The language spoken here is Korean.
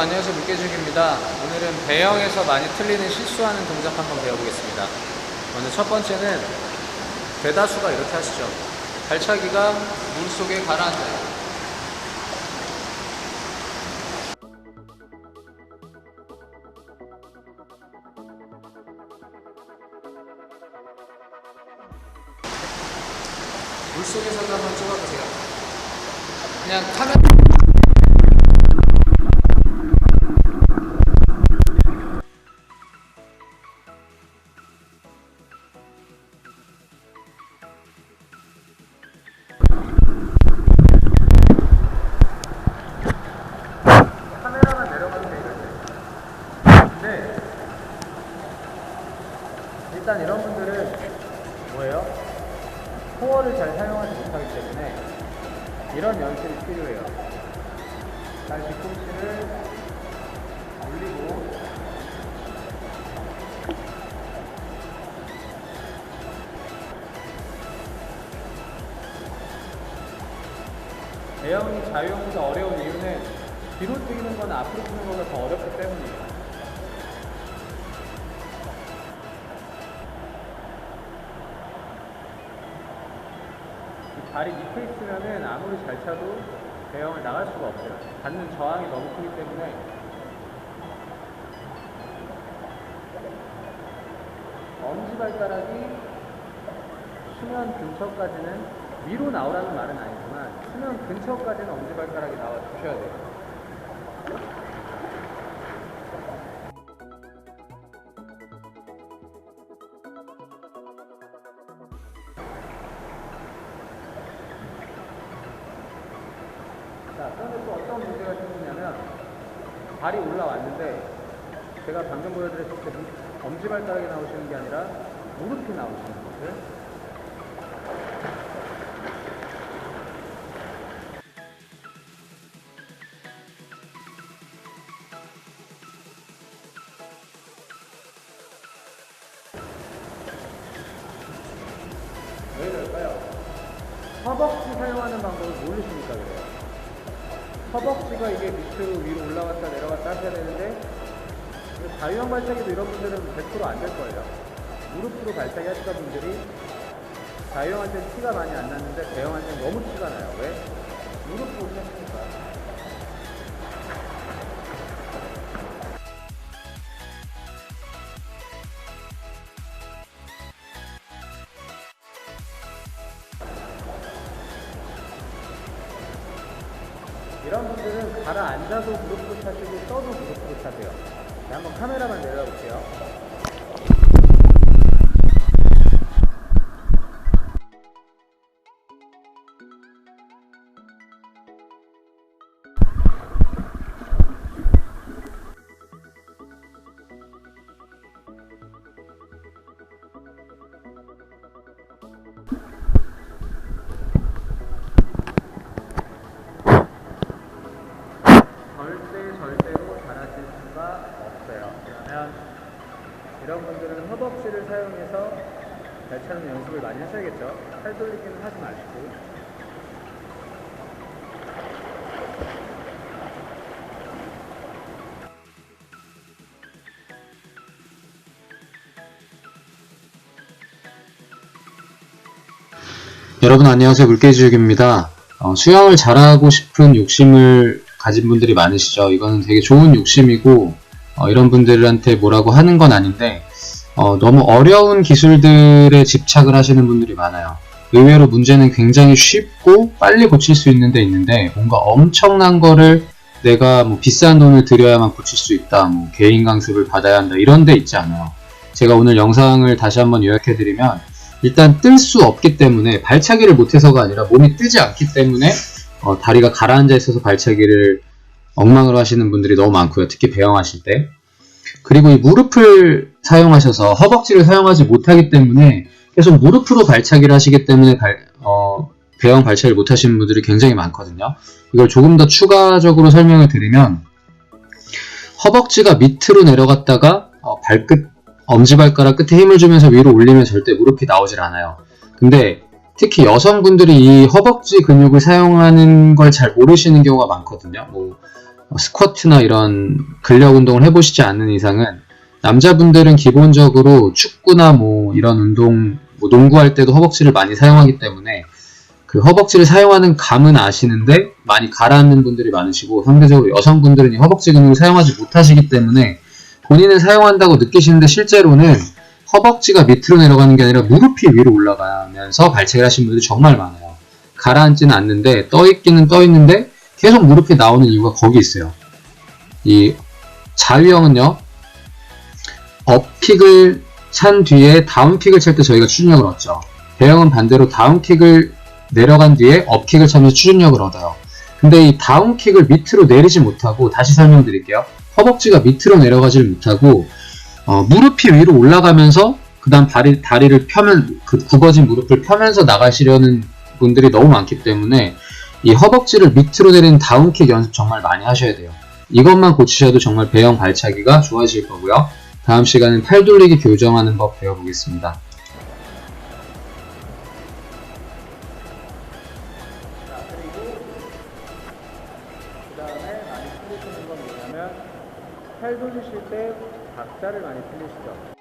안녕하세요 물개죽입니다. 오늘은 배영에서 많이 틀리는 실수하는 동작 한번 배워보겠습니다. 먼저 첫 번째는 대다수가 이렇게 하시죠. 발차기가 물속에 가라앉아요. 물속에서도 한번 찍어보세요. 그냥 카메라 이런 연습이 필요해요. 잘 뒤꿈치를 올리고 대형이 자유형보다 어려운 이유는 뒤로 뛰는 거나 앞으로 뛰는 거가 더 어렵기 때문이에요. 발이 밑에 있으면은 아무리 잘 차도 대형을 나갈 수가 없어요. 받는 저항이 너무 크기 때문에 엄지 발가락이 수면 근처까지는 위로 나오라는 말은 아니지만 수면 근처까지는 엄지 발가락이 나와 주셔야 돼요. 자, 그런데 또 어떤 문제가 생기냐면 발이 올라왔는데 제가 방금 보여드렸을 때 무- 엄지발가락이 나오시는 게 아니라 무릎이 나오시는 것을 왜 그럴까요? 허벅지 사용하는 방법을 모르시니까 그래요. 허벅지가 이게 밑으로 위로 올라갔다 내려갔다 하셔야 되는데 자유형 발차기도 이런 분들은 100%안 될 거예요. 무릎으로 발차기 하시던 분들이 자유형 할때 티가 많이 안 났는데 대형 할때 너무 티가 나요. 왜? 무릎으로 쳤으니까. 이런 분들은 가라앉아도 무릎으로 차시고 떠도 무릎으로 차세요. 네, 한번 카메라만 내려볼게요. 절대 절대로 잘하실 수가 없어요. 그러면 이런 분들은 허벅지를 사용해서 잘 차는 연습을 많이 하셔야겠죠. 팔 돌리기는 하지 마시고. 여러분 안녕하세요 물개지육입니다. 어, 수영을 잘하고 싶은 욕심을 가진 분들이 많으시죠. 이거는 되게 좋은 욕심이고 어, 이런 분들한테 뭐라고 하는 건 아닌데 어, 너무 어려운 기술들에 집착을 하시는 분들이 많아요. 의외로 문제는 굉장히 쉽고 빨리 고칠 수 있는 데 있는데 뭔가 엄청난 거를 내가 뭐 비싼 돈을 들여야만 고칠 수 있다. 뭐 개인 강습을 받아야 한다. 이런 데 있지 않아요. 제가 오늘 영상을 다시 한번 요약해 드리면 일단 뜰 수 없기 때문에 발차기를 못해서가 아니라 몸이 뜨지 않기 때문에 어, 다리가 가라앉아 있어서 발차기를 엉망으로 하시는 분들이 너무 많고요. 특히 배영하실 때. 그리고 이 무릎을 사용하셔서 허벅지를 사용하지 못하기 때문에 계속 무릎으로 발차기를 하시기 때문에 발, 어, 배영 발차기를 못하시는 분들이 굉장히 많거든요. 이걸 조금 더 추가적으로 설명을 드리면 허벅지가 밑으로 내려갔다가 어, 발끝 엄지발가락 끝에 힘을 주면서 위로 올리면 절대 무릎이 나오질 않아요. 근데 특히 여성분들이 이 허벅지 근육을 사용하는 걸 잘 모르시는 경우가 많거든요. 뭐 어, 스쿼트나 이런 근력 운동을 해보시지 않는 이상은 남자분들은 기본적으로 축구나 뭐 이런 운동, 뭐 농구할 때도 허벅지를 많이 사용하기 때문에 그 허벅지를 사용하는 감은 아시는데 많이 가라앉는 분들이 많으시고 상대적으로 여성분들은 이 허벅지 근육을 사용하지 못하시기 때문에 본인은 사용한다고 느끼시는데 실제로는 허벅지가 밑으로 내려가는 게 아니라 무릎이 위로 올라가면서 발책을 하시는 분들이 정말 많아요. 가라앉지는 않는데 떠 있기는 떠 있는데 계속 무릎이 나오는 이유가 거기 있어요. 이 자유형은요. 업킥을 찬 뒤에 다운킥을 찰때 저희가 추진력을 얻죠. 대형은 반대로 다운킥을 내려간 뒤에 업킥을 차면서 추진력을 얻어요. 근데 이 다운킥을 밑으로 내리지 못하고 다시 설명드릴게요. 허벅지가 밑으로 내려가지를 못하고 어, 무릎이 위로 올라가면서 그다음 다리 다리를 펴면 그 굽어진 무릎을 펴면서 나가시려는 분들이 너무 많기 때문에 이 허벅지를 밑으로 내리는 다운킥 연습 정말 많이 하셔야 돼요. 이것만 고치셔도 정말 배영 발차기가 좋아질 거고요. 다음 시간은 팔 돌리기 교정하는 법 배워보겠습니다. 그 다음에 많이 틀리시는 건 뭐냐면 팔 돌리실 때 박자를 많이 틀리시죠.